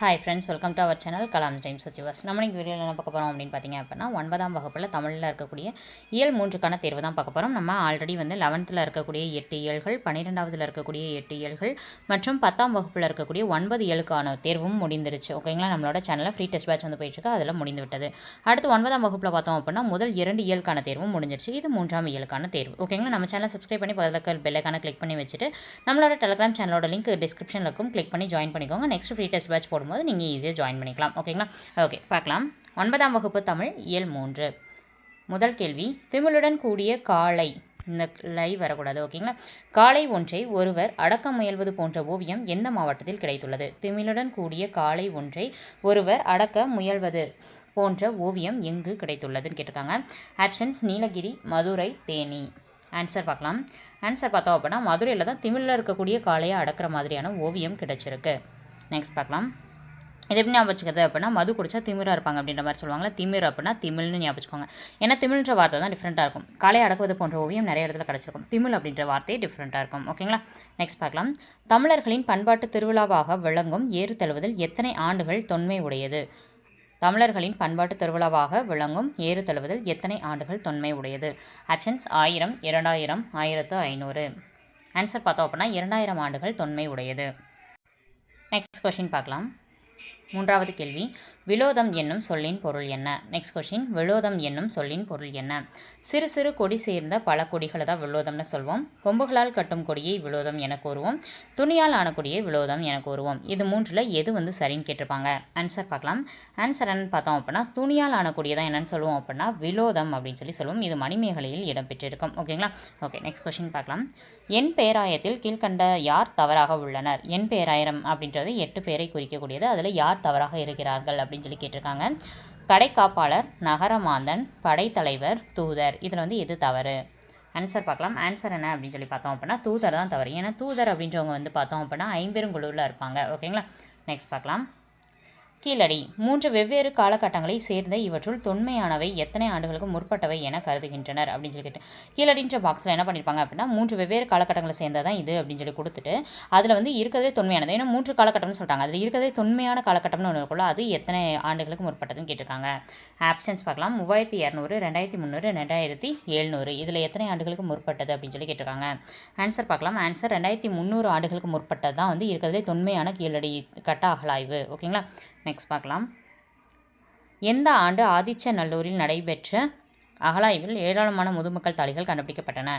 Hi friends welcome to our channel Kalam times சச்சிவாஸ் நம்ம இன்றைக்கி வீடியோவில் என்ன பார்க்க போகிறோம் அப்படின்னு பார்த்தீங்க அப்படின்னா ஒன்பதாம் வகுப்பில் தமிழில் இருக்கக்கூடிய இயல் மூன்றுக்கான தேர்வு தான் பார்க்க போகிறோம் நம்ம ஆல்ரெடி வந்து லெவன்த்தில் இருக்கக்கூடிய எட்டு இயல்கள் பன்னிரெண்டாவதில் இருக்கக்கூடிய எட்டு இயல்கள் மற்றும் பத்தாம் வகுப்பில் இருக்கக்கூடிய ஒன்பது இயலுக்கான தேர்வும் முடிந்துருச்சு. ஓகேங்களா நம்மளோட சேனலில் ஃப்ரீ டெஸ்ட் பேட்ச் வந்து போயிட்டுருக்கு. அதில் முடிந்து விட்டது. அடுத்து ஒன்பதாம் வகுப்பில் பார்த்தோம் அப்படின்னா முதல் இரண்டு இயலுக்கான தேர்வும் முடிஞ்சிருச்சு. இது மூன்றாம் இயலுக்கான தேர்வு. ஓகேங்களா நம்ம சேனலை சப்ஸ்கிரைப் பண்ணி பதில் பெல்லைக்கான கிளிக் பண்ணி வச்சுட்டு நம்மளோட டெலிகிராம் சேனலோட லிங்க் டிஸ்கிரிப்ஷனில் இருக்கும். கிளிக் பண்ணி ஜாயின் பண்ணிக்கோங்க. நெக்ஸ்ட் ஃப்ரீ டெஸ்ட் பேட்ச் இருக்கும்போது நீங்கள் ஈஸியாக ஜாயின் பண்ணிக்கலாம். ஓகேங்களா ஓகே பார்க்கலாம். ஒன்பதாம் வகுப்பு தமிழ் இயல் மூன்று. முதல் கேள்வி திமிழுடன் கூடிய காளை. இந்த லை வரக்கூடாது ஓகேங்களா காளை ஒன்றை ஒருவர் அடக்க முயல்வது போன்ற ஓவியம் எந்த மாவட்டத்தில் கிடைத்துள்ளது? திமிழுடன் கூடிய காளை ஒன்றை ஒருவர் அடக்க முயல்வது போன்ற ஓவியம் எங்கு கிடைத்துள்ளதுன்னு கேட்டிருக்காங்க. ஆப்ஷன்ஸ் நீலகிரி மதுரை தேனி. ஆன்சர் பார்க்கலாம். ஆன்சர் பார்த்தோம் அப்படின்னா மதுரையில் தான் திமிழில் இருக்கக்கூடிய காளையை அடக்கிற மாதிரியான ஓவியம் கிடைச்சிருக்கு. நெக்ஸ்ட் பார்க்கலாம். இது எப்படி ஞாபகம் வச்சுக்கிறது அப்படின்னா மது குடிச்சா திமிராக இருப்பாங்க அப்படின்ற மாதிரி சொல்லுவாங்களா திமிர் அப்படின்னா திமிழ்னு ஞாபகம் வச்சுக்கோங்க. ஏன்னா திமிழ்ன்ற வார்த்தை தான் டிஃப்ரெண்ட்டாக இருக்கும். காலை அடக்குவது போன்ற ஓவியம் நிறைய இடத்துல கிடச்சிருக்கும். திமிழ் அப்படின்ற வார்த்தையே டிஃப்ரெண்ட்டாக இருக்கும். ஓகேங்களா நெக்ஸ்ட் பார்க்கலாம். தமிழர்களின் பண்பாட்டு திருவிழாவாக விளங்கும் ஏறு தழுவுதல் எத்தனை ஆண்டுகள் தொன்மை உடையது? தமிழர்களின் பண்பாட்டு திருவிழாவாக விளங்கும் ஏறு தழுவுதல் எத்தனை ஆண்டுகள் தொன்மை உடையது? ஆப்ஷன்ஸ் ஆயிரம் இரண்டாயிரம் ஆயிரத்து ஐநூறு. ஆன்சர் பார்த்தோம் அப்படின்னா இரண்டாயிரம் ஆண்டுகள் தொன்மை உடையது. நெக்ஸ்ட் கொஷின் பார்க்கலாம். மூன்றாவது கேள்வி. விலோதம் என்னும் சொல்லின் பொருள் என்ன? நெக்ஸ்ட் கொஷின் விலோதம் என்னும் சொல்லின் பொருள் என்ன? சிறு சிறு கொடி சேர்ந்த பல கொடிகளை தான் விலோதம்னு சொல்வோம். கொம்புகளால் கட்டும் கொடியை விலோதம் என கூறுவோம். துணியால் ஆன கொடியை விலோதம் என கூறுவோம். இது மூன்றில் எது வந்து சரின்னு கேட்டிருப்பாங்க? ஆன்சர் பார்க்கலாம். ஆன்சர் என்னன்னு பார்த்தோம் அப்படின்னா துணியால் ஆன கொடியை தான் என்னன்னு சொல்லுவோம் அப்படின்னா விலோதம் அப்படின்னு சொல்லி சொல்லுவோம் இது மணிமேகலையில் இடம்பெற்றிருக்கும். ஓகேங்களா ஓகே நெக்ஸ்ட் கொஷின் பார்க்கலாம். என் பேராயத்தில் கீழ்கண்ட யார் தவறாக உள்ளனர்? என் பேராயிரம் அப்படின்றது எட்டு பேரை குறிக்கக்கூடியது. அதில் யார் தவறாக இருக்கிறார்கள் அப்படின்னு அப்படின்னு சொல்லி கேட்டிருக்காங்க. கடைக்காப்பாளர் நகரமாந்தன் படைத்தலைவர் தூதர். இதில் வந்து எது தவறு? ஆன்சர் பார்க்கலாம். ஆன்சர் என்ன அப்படின்னு சொல்லி பார்த்தோம் அப்படின்னா தூதர் தான் தவறு. ஏன்னா தூதர் அப்படின்றவங்க வந்து பார்த்தோம் அப்படின்னா ஐம்பெருங்குழுவில் இருப்பாங்க. ஓகேங்களா நெக்ஸ்ட் பார்க்கலாம். கீழடி. மூன்று வெவ்வேறு காலகட்டங்களை சேர்ந்த இவற்றுள் தொன்மையானவை எத்தனை ஆண்டுகளுக்கு முற்பட்டவை என கருதுகின்றனர் அப்படின்னு சொல்லி கேட்டு கீழடின்ற பாக்ஸில் என்ன பண்ணியிருப்பாங்க அப்படின்னா மூன்று வெவ்வேறு காலகட்டங்களை சேர்ந்ததான் இது அப்படின்னு சொல்லி கொடுத்துட்டு அதில் வந்து இருக்கிறதே தொன்மையானது. ஏன்னா மூன்று காலகட்டம்னு சொல்லிட்டாங்க. அதில் இருக்கிறதே தொன்மையான காலகட்டம்னு ஒன்று இருக்குல்ல அது எத்தனை ஆண்டுகளுக்கு முற்பட்டதுன்னு கேட்டிருக்காங்க. ஆப்ஷன்ஸ் பார்க்கலாம். மூவாயிரத்தி இரநூறு ரெண்டாயிரத்தி முந்நூறு ரெண்டாயிரத்தி எழுநூறு. இதில் எத்தனை ஆண்டுகளுக்கு முற்பட்டது அப்படின்னு சொல்லி கேட்டிருக்காங்க. ஆன்சர் பார்க்கலாம். ஆன்சர் ரெண்டாயிரத்தி முந்நூறு ஆண்டுகளுக்கு முற்பட்டது தான் வந்து இருக்கிறதுலே தொன்மையான கீழடி கட்ட அகலாய்வு. ஓகேங்களா? நெக்ஸ்ட் பார்க்கலாம். எந்த ஆண்டு ஆதிச்சநல்லூரில் நடைபெற்ற அகலாய்வில் ஏராளமான முதுமக்கள் தாளிகள் கண்டுபிடிக்கப்பட்டன?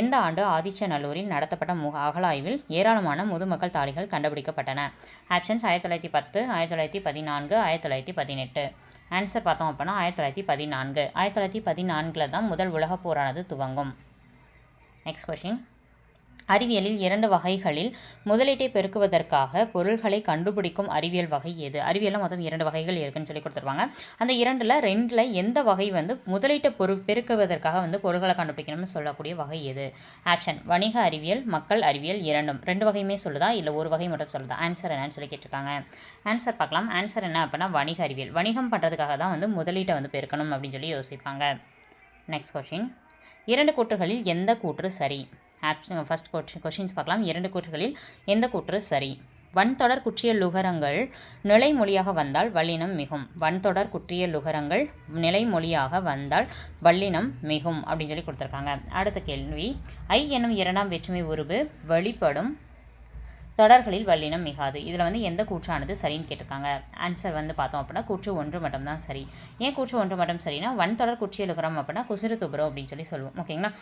எந்த ஆண்டு ஆதிச்சநல்லூரில் நடத்தப்பட்ட மு அகலாய்வில் ஏராளமான முதுமக்கள் தாளிகள் கண்டுபிடிக்கப்பட்டன? ஆப்ஷன்ஸ் ஆயிரத்தி தொள்ளாயிரத்தி பத்து ஆயிரத்தி தொள்ளாயிரத்தி பதினான்கு ஆயிரத்தி தொள்ளாயிரத்தி பதினெட்டு. ஆன்சர் பார்த்தோம் அப்படின்னா ஆயிரத்தி தொள்ளாயிரத்தி பதினான்கு. ஆயிரத்தி தொள்ளாயிரத்தி பதினான்கில் தான் முதல் உலகப் போரானது துவங்கும். நெக்ஸ்ட் கொஷின் அறிவியலில் இரண்டு வகைகளில் முதலீட்டை பெருக்குவதற்காக பொருள்களை கண்டுபிடிக்கும் அறிவியல் வகை எது? அறிவியலில் மொத்தம் இரண்டு வகைகள் இருக்குன்னு சொல்லி கொடுத்துருவாங்க அந்த இரண்டில் ரெண்டில் எந்த வகை வந்து முதலீட்டை பொரு பெருக்குவதற்காக வந்து பொருள்களை கண்டுபிடிக்கணும்னு சொல்லக்கூடிய வகை எது? ஆப்ஷன் வணிக அறிவியல் மக்கள் அறிவியல் இரண்டும். ரெண்டு வகையுமே சொல்லுதா? இல்லை ஒரு வகை மட்டும் சொல்லுதா? ஆன்சர் என்னன்னு சொல்லி கேட்டிருக்காங்க. ஆன்சர் பார்க்கலாம். ஆன்சர் என்ன அப்படின்னா வணிக அறிவியல். வணிகம் பண்ணுறதுக்காக தான் வந்து முதலீட்டை வந்து பெருக்கணும் அப்படின்னு சொல்லி யோசிப்பாங்க. நெக்ஸ்ட் கொஷின் இரண்டு கூற்றுகளில் எந்த கூற்று சரி? ஆப்ஷன் ஃபஸ்ட் கொஷின் கொஷின்ஸ் பார்க்கலாம். இரண்டு கூற்றுகளில் எந்த கூற்று சரி? வன்தொடர் குற்றிய லுகரங்கள் நிலைமொழியாக வந்தால் வல்லினம் மிகும். வன்தொடர் குற்றிய லுகரங்கள் நிலைமொழியாக வந்தால் வல்லினம் மிகும் அப்படின்னு சொல்லி கொடுத்துருக்காங்க. அடுத்த கேள்வி. ஐ என்னும் இரண்டாம் வேற்றுமை உருவு வெளிப்படும் தொடர்களில் வல்லினம் மிகாது. இதில் வந்து எந்த கூற்றானது சரின்னு கேட்டிருக்காங்க. ஆன்சர் வந்து பார்த்தோம் அப்படின்னா கூற்று ஒன்று மட்டும்தான் சரி. ஏன் கூற்று ஒன்று மட்டும் சரினா வன் தொடர் குற்றியலுகரம் அப்படின்னா குசிறு துபுரம் அப்படின்னு சொல்லி சொல்லுவோம். ஓகேங்களா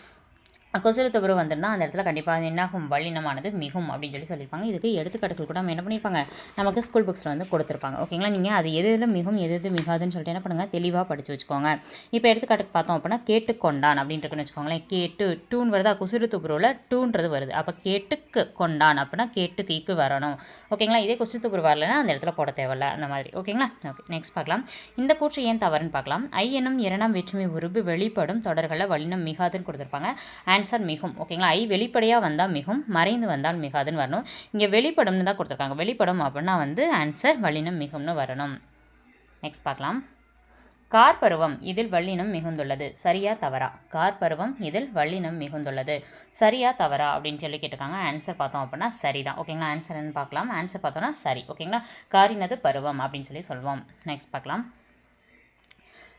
கொசுறு துபுரு வந்திருந்தால் அந்த இடத்துல கண்டிப்பாக என்னாகும்? வல்லினமானது மிகும் அப்படின்னு சொல்லி சொல்லியிருப்பாங்க. இதுக்கு எடுத்துக்காட்டுகள் கூட நம்ம என்ன பண்ணியிருப்பாங்க? நமக்கு ஸ்கூல் புக்ஸில் வந்து கொடுத்துருப்பாங்க. ஓகேங்களா நீங்கள் அது எது எதில் மிகும் எது எது மிகாதுன்னு சொல்லிட்டு என்ன பண்ணுங்கள் தெளிவாக படித்து வச்சுக்கோங்க. இப்போ எடுத்துக்காட்டுக்கு பார்த்தோம் அப்படின்னா கேட்டுக்கொண்டான் அப்படின்ட்டுன்னு வச்சுக்கோங்களேன். கேட்டு டூன் வருதா குசுறு துபுருவில் டூன்றது வருது. அப்போ கேட்டுக்கு கொண்டான் அப்படின்னா கேட்டுக்கு இக்கு வரணும். ஓகேங்களா இதே குசுறு துபுரு வரலன்னா அந்த இடத்துல போட தேவையில்ல. அந்த மாதிரி. ஓகேங்களா ஓகே நெக்ஸ்ட் பார்க்கலாம். இந்த கூற்று ஏன் தவறுன்னு பார்க்கலாம். ஐ எனும் இரண்டாம் வேற்றுமை உருவு வெளிப்படும் தொடர்களை வல்லினம் மிகாதுன்னு கொடுத்துருப்பாங்க. ஆன்சர் மிகும் ஓகேங்களா? ஐ வெளிப்படையாக வந்தால் மிகும் மறைந்து வந்தால் மிகாதுன்னு வரணும். இங்கே வெளிப்படம்னு தான் கொடுத்துருக்காங்க. வெளிப்படம் அப்படின்னா வந்து ஆன்சர் வல்லினம் மிகும்னு வரணும். நெக்ஸ்ட் பார்க்கலாம். கார் பருவம் இதில் வல்லினம் மிகுந்துள்ளது. சரியா தவறா? கார் பருவம் இதில் வல்லினம் மிகுந்துள்ளது. சரியா தவறா? அப்படின்னு சொல்லி கேட்டிருக்காங்க. ஆன்சர் பார்த்தோம் அப்படின்னா சரிதான். ஓகேங்களா? ஆன்சர் என்ன பார்க்கலாம். ஆன்சர் பார்த்தோம்னா சரி. ஓகேங்களா? காரினது பருவம் அப்படின்னு சொல்லி சொல்லுவோம் நெக்ஸ்ட் பார்க்கலாம்.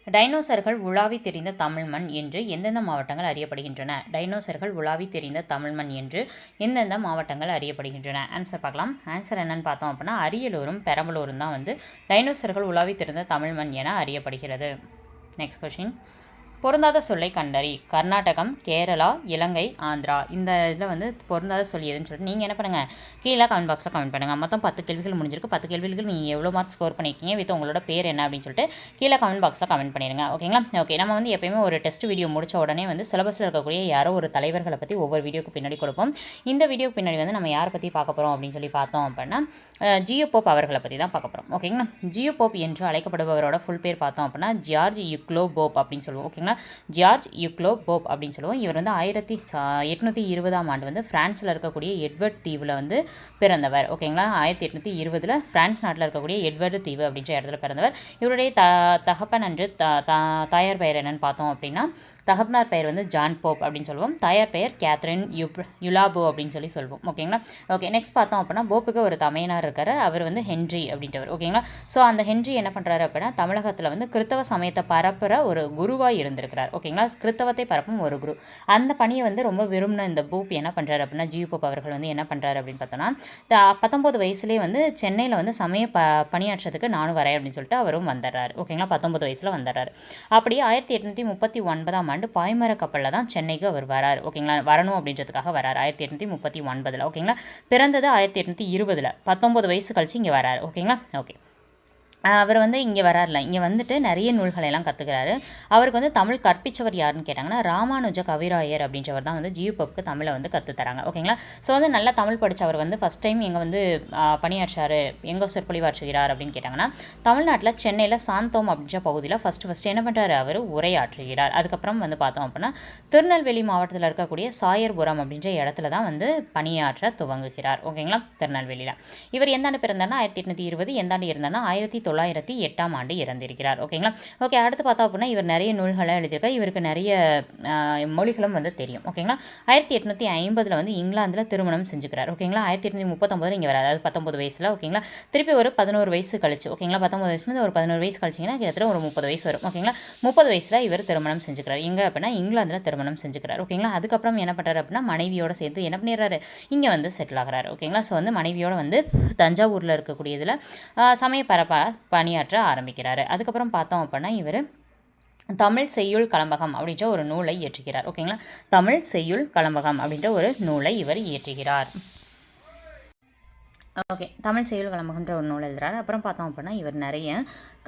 டைனோசர்கள் உலாவி தெரிந்த தமிழ் மண் என்று எந்தெந்த மாவட்டங்கள் அறியப்படுகின்றன? டைனோசர்கள் உலாவி தெரிந்த தமிழ் மண் என்று எந்தெந்த மாவட்டங்கள் அறியப்படுகின்றன? ஆன்சர் பார்க்கலாம். ஆன்சர் என்னன்னு பார்த்தோம் அப்படின்னா அரியலூரும் பெரம்பலூரும் தான் வந்து டைனோசர்கள் உலாவி தெரிந்த தமிழ் மண் என அறியப்படுகிறது. நெக்ஸ்ட் கொஷின் பொருந்தாத சொல்லை கண்டறி. கர்நாடகம் கேரளா இலங்கை ஆந்திரா. இந்த இதில் வந்து பொருந்தாத சொல் எதுன்னு சொல்லிட்டு நீங்கள் என்ன பண்ணுங்கள் கீழே கமெண்ட் பாக்ஸில் கமெண்ட் பண்ணுங்கள் மொத்தம் பத்து கேள்விகள் முடிஞ்சிருக்கு. பத்து கேள்விகள் நீங்கள் எவ்வளோ மார்க் ஸ்கோர் பண்ணியிருக்கீங்க வித் உங்களோட பேர் என்ன அப்படின்னு சொல்லிட்டு கீழே கமெண்ட் பாக்ஸில் கமெண்ட் பண்ணிடுங்க ஓகேங்களா ஓகே நம்ம வந்து எப்பயுமே ஒரு டெஸ்ட் வீடியோ முடிச்ச உடனே வந்து சிலபஸில் இருக்கக்கூடிய யாரோ ஒரு தலைவர்களை பற்றி ஒவ்வொரு வீடியோக்கு பின்னாடி கொடுப்போம். இந்த வீடியோக்கு பின்னாடி வந்து நம்ம யாரை பற்றி பார்க்க போகிறோம் அப்படின்னு சொல்லி பார்த்தோம் அப்படின்னா ஜியோ போப் அவர்களை பற்றி தான் பார்க்க போகிறோம் ஓகேங்களா ஜியோ போப் என்று அழைக்கப்படுபவரோட ஃபுல் பேர் பார்த்தோம் அப்படின்னா ஜார்ஜ் யுக்லோ போப் அப்படின்னு சொல்லுவோம். ஓகேங்களா ஜார்ஜ் யுக்லோ போப் அப்படின்னு சொல்லுவோம். இவர் வந்து ஆயிரத்தி எட்நூற்றி இருபதாம் ஆண்டு வந்து ஃப்ரான்ஸில் இருக்கக்கூடிய எட்வர்ட் தீவில் வந்து பிறந்தவர். ஓகேங்களா? ஆயிரத்தி எட்நூற்றி இருபதில் ஃப்ரான்ஸ் நாட்டில் இருக்கக்கூடிய எட்வர்டு தீவு அப்படின்ற இடத்துல பிறந்தவர். இவருடைய த தகப்பன் அன்று த த- தாயார் பெயர் என்னன்னு பார்த்தோம் அப்படின்னா தகப்பனார் பெயர் வந்து ஜான் போப் அப்படின்னு சொல்லுவோம். தாயார் பெயர் கேத்ரின் யுப் யுலாபோ அப்படின்னு சொல்லி சொல்லுவோம். ஓகேங்களா? ஓகே நெக்ஸ்ட் பார்த்தோம் அப்படின்னா போப்புக்கு ஒரு தமையனார் இருக்கார். அவர் வந்து ஹென்றி அப்படின்றவர். ஓகேங்களா? ஸோ அந்த ஹென்றி என்ன பண்ணுறாரு அப்படின்னா தமிழகத்தில் வந்து கிறித்தவ சமயத்தை பரப்புகிற ஒரு குருவாக இருந்திருக்கிறார். ஓகேங்களா? கிறித்தவத்தை பரப்பும் ஒரு குரு. அந்த பணியை வந்து ரொம்ப விரும்பின இந்த போப் என்ன பண்ணுறாரு அப்படின்னா ஜியு போப் அவர்கள் வந்து என்ன பண்ணுறாரு அப்படின்னு பார்த்தோன்னா த- வயசுலேயே வந்து சென்னையில் வந்து சமய ப பணியாற்றுறதுக்கு நானும் வரேன் அப்படின்னு சொல்லிட்டு அவரும் வந்துடுறாரு. ஓகேங்களா? பத்தொம்பது வயசில் வந்துடுறாரு. அப்படியே ஆயிரத்தி எட்நூற்றி முப்பத்தி ஒன்பதாம் ஆண்டு பாய்மர கப்பலில் தான் சென்னைக்கு அவர் வரார். ஓகேங்களா? வரணும் அப்படின்றதுக்காக வரார். ஆயிரத்தி எட்நூற்றி முப்பத்தி ஒன்பதில். ஓகேங்களா? பிறந்தது ஆயிரத்தி எட்நூற்றி இருபதில். பத்தொம்பது வயசு கழிச்சு இங்கே வரார். ஓகேங்களா? ஓகே. அவர் வந்து இங்கே வரார்ல. இங்கே வந்துட்டு நிறைய நூல்களை எல்லாம் கற்றுக்கிறாரு அவருக்கு வந்து தமிழ் கற்பித்தவர் யாருன்னு கேட்டாங்கன்னா ராமானுஜ கவிராயர் அப்படின்றவர் தான் வந்து ஜியூபப்புக்கு தமிழை வந்து கற்றுத்தராங்க ஓகேங்களா ஸோ வந்து நல்லா தமிழ் படித்தவர் வந்து ஃபஸ்ட் டைம் இங்கே வந்து பணியாற்றாரு. எங்கே சொற்பொழிவாற்றுகிறார் அப்படின்னு கேட்டாங்கன்னா தமிழ்நாட்டில் சென்னையில் சாந்தோம் அப்படின்ற பகுதியில் ஃபஸ்ட்டு ஃபஸ்ட்டு என்ன பண்ணுறாரு அவர்? உரையாற்றுகிறார். அதுக்கப்புறம் வந்து பார்த்தோம் அப்படின்னா திருநெல்வேலி மாவட்டத்தில் இருக்கக்கூடிய சாயர்புரம் அப்படின்ற இடத்துல தான் வந்து பணியாற்ற துவங்குகிறார். ஓகேங்களா திருநெல்வேலியில். இவர் எந்த ஆண்டு பிறந்தார்னா ஆயிரத்தி எட்நூற்றி இருபது எந்த ஆண்டு இருந்தார்னா ஆயிரத்தி தொள்ளாயிரத்தி எட்டாம் ஆண்டு இறந்திருக்கிறார். ஓகேங்களா? ஓகே அடுத்து பார்த்தோம் அப்படின்னா இவர் நிறைய நூல்களை எழுதியிருக்கார். இவருக்கு நிறைய மொழிகளும் வந்து தெரியும். ஓகேங்களா? ஆயிரத்தி எட்நூற்றி ஐம்பதில் வந்து இங்கிலாந்தில் திருமணம் செஞ்சுக்கிறார். ஓகேங்களா? ஆயிரத்தி எட்நூற்றி முப்பத்தொம்பதில் இங்கே வராது அதாவது பத்தொம்பது வயசில். ஓகேங்களா? திருப்பி ஒரு பதினோரு வயசு கழிச்சு. ஓகேங்களா? பத்தொம்பது வயசுலேருந்து ஒரு பதினோரு வயசு கழிச்சிங்கன்னா கிட்டத்தட்ட ஒரு முப்பது வயசு வரும். ஓகேங்களா? முப்பது வயசில் இவர் திருமணம் செஞ்சுக்கிறார். எங்கே அப்படின்னா இங்கிலாந்தில் திருமணம் செஞ்சுக்கிறார். ஓகேங்களா? அதுக்கப்புறம் என்ன பண்ணுறாரு அப்படின்னா மனைவியோட சேர்த்து என்ன பண்ணிடுறாரு? இங்கே வந்து செட்டில் ஆகிறார். ஓகேங்களா? ஸோ வந்து மனைவியோட வந்து தஞ்சாவூரில் இருக்கக்கூடிய இதில் சமய பரப்பாக பணியாற்ற ஆரம்பிக்கிறாரு. அதுக்கப்புறம் பார்த்தோம் அப்படின்னா இவர் தமிழ் செய்யுள் கலம்பகம் அப்படின்ற ஒரு நூலை இயற்றுகிறார். ஓகேங்களா? தமிழ் செய்யுள் கலம்பகம் அப்படின்ற ஒரு நூலை இவர் இயற்றுகிறார். ஓகே. தமிழ் செயல் கலம்பகன்ற ஒரு நூல் எழுதுறாரு. அப்புறம் பார்த்தோம் அப்படின்னா இவர் நிறைய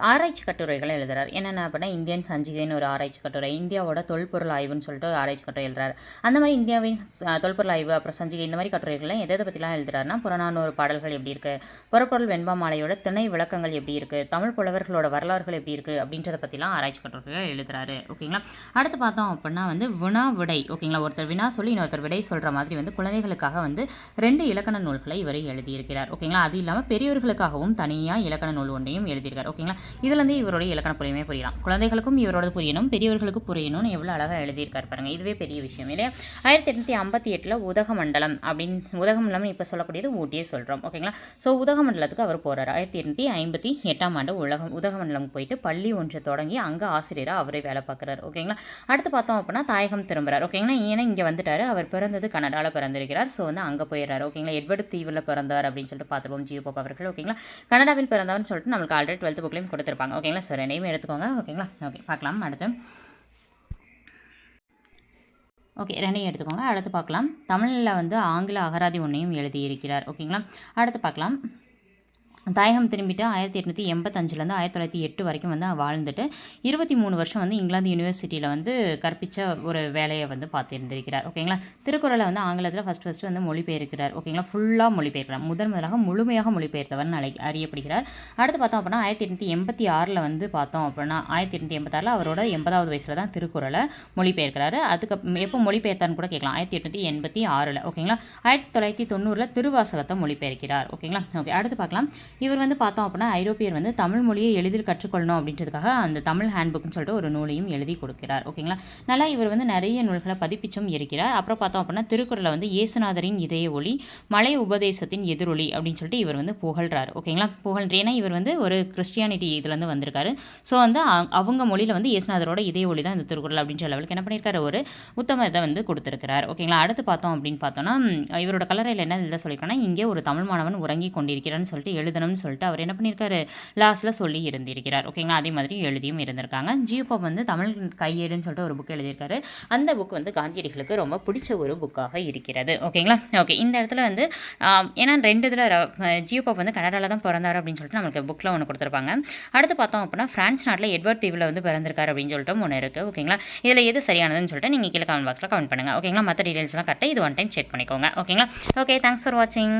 ஆராய்ச்சி கட்டுரைகளை எழுதுறாரு. என்னென்ன அப்படின்னா இந்தியன் சஞ்சிகைன்னு ஒரு ஆராய்ச்சி கட்டுரை இந்தியாவோட தொல்பொருள் ஆய்வுன்னு சொல்லிட்டு ஒரு ஆராய்ச்சி கட்டுரை எழுதுறாரு. அந்த மாதிரி இந்தியாவின் தொல்பொருள் ஆய்வு அப்புறம் சஞ்சிகை இந்த மாதிரி கட்டுரைகள்லாம் எதை எதை பற்றிலாம் எழுதுறாருன்னா புறநானூறு பாடல்கள் எப்படி இருக்குது புறப்பொருள் வெண்பா மாலையோட திணை விளக்கங்கள் எப்படி இருக்குது தமிழ் புலவர்களோட வரலாறுகள் எப்படி இருக்குது அப்படின்றத பற்றிலாம் ஆராய்ச்சி கட்டுரைகள் எழுதுறாரு. ஓகேங்களா? அடுத்து பார்த்தோம் அப்படின்னா வந்து வினா விடை. ஓகேங்களா? ஒருத்தர் வினா சொல்லி இன்னொருத்தர் விடை சொல்கிற மாதிரி வந்து குழந்தைகளுக்காக வந்து ரெண்டு இலக்கண நூல்களை இவர் எழுதியிருக்கிறார். ஓகேங்களா? அது இல்லாமல் பெரியவர்களுக்காகவும் தனியாக இலக்கண நூல் ஒன்றையும் எழுதியிருக்கார் ஓகேங்களா? இதுலேருந்து இவருடைய இலக்கண புரியுமே புரியலாம். குழந்தைகளுக்கும் இவரோட புரியணும் பெரியவர்களுக்கு புரியணும்னு எவ்வளோ அழகாக எழுதியிருக்கார் பாருங்கள் இதுவே பெரிய விஷயம் இல்லையா? ஆயிரத்தி எட்நூற்றி ஐம்பத்தி எட்டில் உதகமண்டலம் அப்படின்னு உதகமண்டலம் இப்போ சொல்லக்கூடியது ஊட்டியே சொல்கிறோம் ஓகேங்களா? ஸோ உதகமண்டலத்துக்கு அவர் போகிறார் ஆயிரத்தி எட்நூற்றி ஐம்பத்தி எட்டாம் ஆண்டு உலகம் உதகமண்டலம் போயிட்டு பள்ளி ஒன்று தொடங்கி அங்கே ஆசிரியராக அவரே வேலை பார்க்குறாரு ஓகேங்களா? அடுத்து பார்த்தோம் அப்படின்னா தாயகம் திரும்புகிறார் ஓகேங்களா? ஏன்னா இங்கே வந்துட்டார் அவர் பிறந்தது கனடாவில் பிறந்திருக்கிறார் ஸோ வந்து அங்கே போயிடுறாரு ஓகேங்களா? எட்வர்டு தீவில் பிறந்தார் அப்படின்னு சொல்லிட்டு பார்த்துருவோம் ஜியோ பாப்பா அவர்கள் ஓகேங்களா கனடாவில் பிறந்தவன் சொல்லிட்டு நம்மளுக்கு ஆல்ரெடி டுவெல்த் புக்லேயும் கொடுத்துருப்பாங்க. ஓகேங்களா ஸோ ரெண்டையும் எடுத்துக்கோங்க. ஓகேங்களா ஓகே பார்க்கலாம். அடுத்து. ஓகே ரெண்டையும் எடுத்துக்கோங்க. அடுத்து பார்க்கலாம். தமிழில் வந்து ஆங்கில அகராதி ஒன்றையும் எழுதியிருக்கிறார். ஓகேங்களா அடுத்து பார்க்கலாம். தாயகம் திரும்பிட்டு ஆயிரத்தி எட்நூற்றி எண்பத்தஞ்சிலேருந்து ஆயிரத்தி தொள்ளாயிரத்தி எட்டு வரைக்கும் வந்து வாழ்ந்துட்டு இருபத்தி மூணு வருஷம் வந்து இங்கிலாந்து யூனிவர்சிட்டியில் வந்து கற்பித்த ஒரு வேலையை வந்து பார்த்துருந்திருக்கிறார். ஓகேங்களா திருக்குறளை வந்து ஆங்கிலத்தில் ஃபஸ்ட் ஃபஸ்ட்டு வந்து மொழிபெயர்க்கிறார். ஓகேங்களா ஃபுல்லாக மொழிபெயர்க்கிறார். முதன் முதலாக முழுமையாக மொழிபெயர்த்தவர்னு அழை அறியப்படுகிறார். அடுத்து பார்த்தோம் அப்படின்னா ஆயிரத்தி எட்நூற்றி எண்பத்தி ஆறில் வந்து பார்த்தோம் அப்படின்னா ஆயிரத்தி எட்நூற்றி எண்பத்தாறில் அவரோட எண்பதாவது வயசில் தான் திருக்குறளை மொழிபெயர்க்கிறாரு. அதுக்கு எப்போ மொழிபெயர்த்தான்னு கூட கேட்கலாம். ஆயிரத்தி எட்நூற்றி எண்பத்தி ஆறில். ஓகேங்களா ஆயிரத்தி தொள்ளாயிரத்தி தொண்ணூறில் திருவாசகத்தை மொழிபெயர்க்கிறார். ஓகேங்களா ஓகே அடுத்து பார்க்கலாம். இவர் வந்து பார்த்தோம் அப்படின்னா ஐரோப்பியர் வந்து தமிழ் மொழியை எளிதில் கற்றுக்கொள்ளணும் அப்படின்றதுக்காக அந்த தமிழ் ஹேண்ட்புக்னு சொல்லிட்டு ஒரு நூலையும் எழுதி கொடுக்கிறார். ஓகேங்களா? நல்லா இவர் வந்து நிறைய நூல்களை பதிப்பிச்சும் இருக்கிறார். அப்புறம் பார்த்தோம் அப்படின்னா திருக்குறளை வந்து இயேசுநாதரின் இதய ஒளி மலை உபதேசத்தின் எதிரொலி அப்படின்னு சொல்லிட்டு இவர் வந்து புகழ்றார். ஓகேங்களா? புகழ்ந்து ஏன்னா இவர் வந்து ஒரு கிறிஸ்டியானிட்டி இதுலேருந்து வந்திருக்காரு. ஸோ வந்து அவங்க மொழியில் வந்து இயேசுநாதரோட இதய ஒளி தான் இந்த திருக்குறள் அப்படின்ற லெவலுக்கு என்ன பண்ணியிருக்காரு? ஒரு உத்தம இதை வந்து கொடுத்துருக்கிறார். ஓகேங்களா? அடுத்து பார்த்தோம் அப்படின்னு பார்த்தோன்னா இவரோட கலரையில் என்ன இதில் சொல்லியிருக்கோன்னா இங்கே ஒரு தமிழ் மாணவன் உறங்கி கொண்டிருக்கிறான்னு சொல்லிட்டு எழுதணும்னு சொல்லிட்டு அவர் என்ன பண்ணியிருக்காரு? லாஸ்ட்டில் சொல்லி இருந்திருக்கிறார். ஓகேங்களா அதே மாதிரி எழுதியும் இருந்திருக்காங்க. ஜியோபாப் வந்து தமிழ் கையேடுன்னு சொல்லிட்டு ஒரு புக் எழுதியிருக்காரு. அந்த புக் வந்து காந்தியடிகளுக்கு ரொம்ப பிடிச்ச ஒரு புக்காக இருக்கிறது. ஓகேங்களா ஓகே இந்த இடத்துல வந்து ஏன்னா ரெண்டு இதில் ஜியோபாப் வந்து கனடாவில் தான் பிறந்தார் அப்படின்னு சொல்லிட்டு நமக்கு புக்கில் ஒன்று கொடுத்துருப்பாங்க. அடுத்து பார்த்தோம் அப்படின்னா ஃப்ரான்ஸ் நாட்டில் எட்வர்ட் தீவில் வந்து பிறந்திருக்காரு அப்படின்னு சொல்லிட்டு ஒன்று இருக்குது ஓகேங்களா இதில் எது சரியானதுன்னு சொல்லிட்டு நீங்கள் கீழே கமெண்ட் பாக்ஸில் கமெண்ட் பண்ணுங்கள் ஓகேங்களா மற்ற டீடைல்ஸ்லாம் கரெக்டாக இது ஒன் டைம் செக் பண்ணிக்கோங்க. ஓகேங்களா ஓகே தேங்க்ஸ் ஃபார் வாட்சிங்